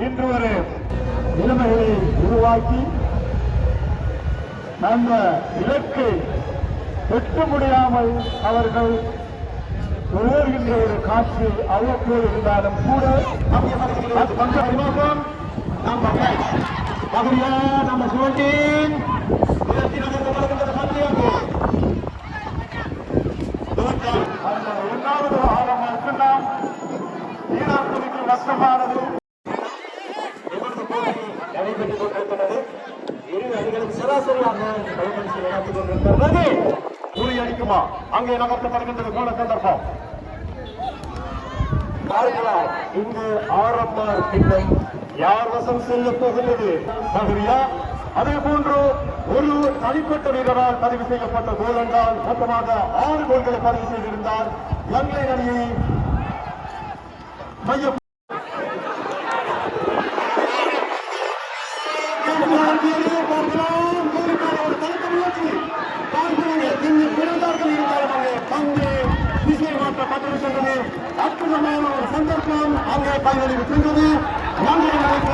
இன்று ஒரு நிலைமைகளை உருவாக்கி நம்ம இலக்கை எட்ட முடியாமல் அவர்கள் உயர்கின்ற ஒரு காட்சி அவ்வப்போது இருந்தாலும் கூட அது கொஞ்சம் அறிமுகம் நாம் நம்ம சிவண்டின் இரண்டாவது ஆழம் இருக்கின்றான் ஈராக்குக்கு நஷ்டமானது முறியடிக்குமா அங்கே நகர்த்தப்படுகின்றது கோல சந்தர்ப்பம். பார்க்கலாம். இங்கு ஆரம்பர் திட்டம் யார் வசம் செல்ல போகின்றது? பகுதியா அதே போன்று ஒரு தனிப்பட்ட வீரரால் பதிவு செய்யப்பட்ட கோல் என்றால் மொத்தமாக ஆறு கோல்களை பதிவு செய்திருந்தார். இலங்கை அணியை மையம். பார்க்கலாம். மைய அற்புதமான ஒரு சந்தர்ப்பம் அங்கே பயனளிவு சென்றது நான்கு நாளைக்கு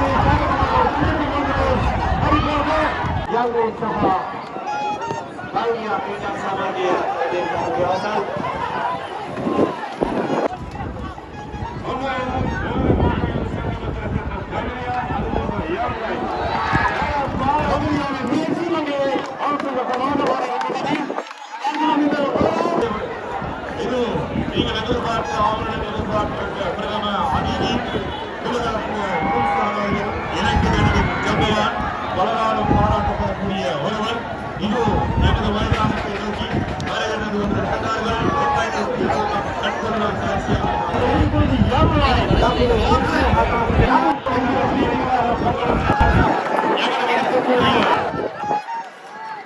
Yang Sabah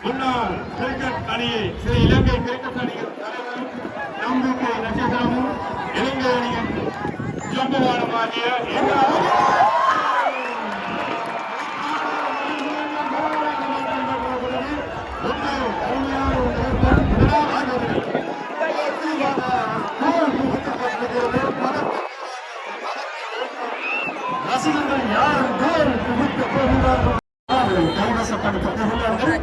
முன்னாள் கிரிக்கெட் அணியை சில இலங்கை கிரிக்கெட் ரசிகர்கள் கோல் குவிக்க போகிறார்கள் கைவசப்படுத்த போகிறார்கள்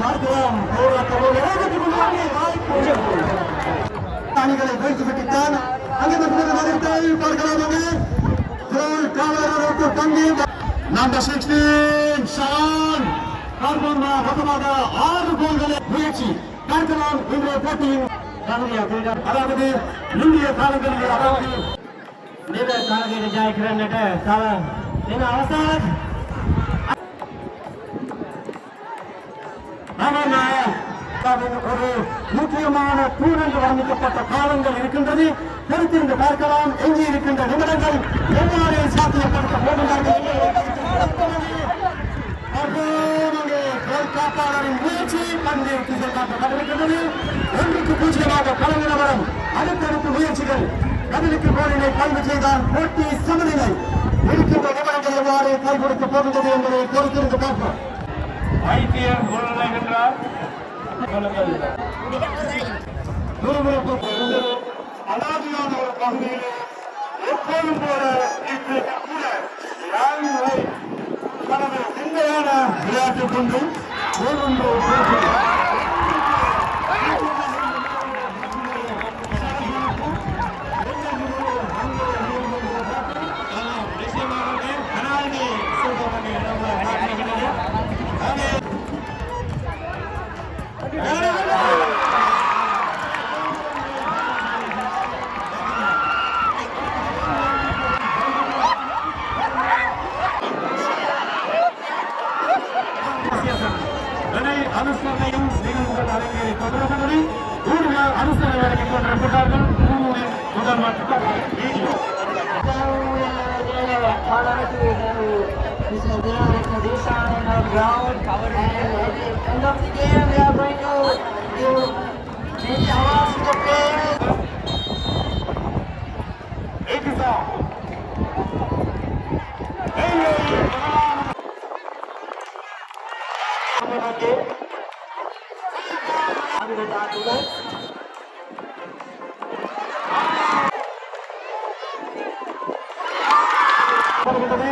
பார்க்கலாம் போராட்டம் வேகத்துக்கு வாய்ப்பு அணிகளை வைத்து விட்டுத்தான் அங்கே பார்க்கலாம் கோல் காவலருக்கு பந்து நம்பர் சிக்ஸ்டீன் ஷான் மொத்தமாக ஆறு கோல்களை முயற்சி பார்க்கலாம் இன்றைய போட்டியின் அதாவது இந்திய காலங்களில் அதாவது நீங்க காலங்களில் ஜாய்க்கிறேன்னுட்டு ஒரு முக்கியமான வர்ணிக்கப்பட்ட காலங்கள் இருக்கின்றது. பொறுத்திருந்து பார்க்கலாம். எஞ்சி இருக்கின்ற நிமிடங்கள் எவ்வாறு சாத்தியப்படுத்த போகின்றார்கள் காப்பாளரின் முயற்சி பந்து திசை காட்டப்பட்டிருக்கின்றது ஒன்றுக்கு பூஜ்ஜியமாக நிலவரம் முயற்சிகள். பதிலுக்கு கோலினை பதிவு செய்தால் போட்டி சமநிலை. இருக்கின்ற நிமிடங்கள் எவ்வாறு கை கொடுக்க போகின்றது என்பதை பொறுத்திருந்து பார்ப்போம். முன்னிலைகின்றார் விறுவிறுப்பு அலாதியான ஒரு பகுதியில் எப்போதும் போல இன்று கூட யாரும் தனது உண்மையான விளையாட்டு கொண்டு ஒவ்வொன்று This is the only condition on our ground. And at the end of the game, we are going to give many awards to the players. It is all. Hey, hey, hey. Gracias.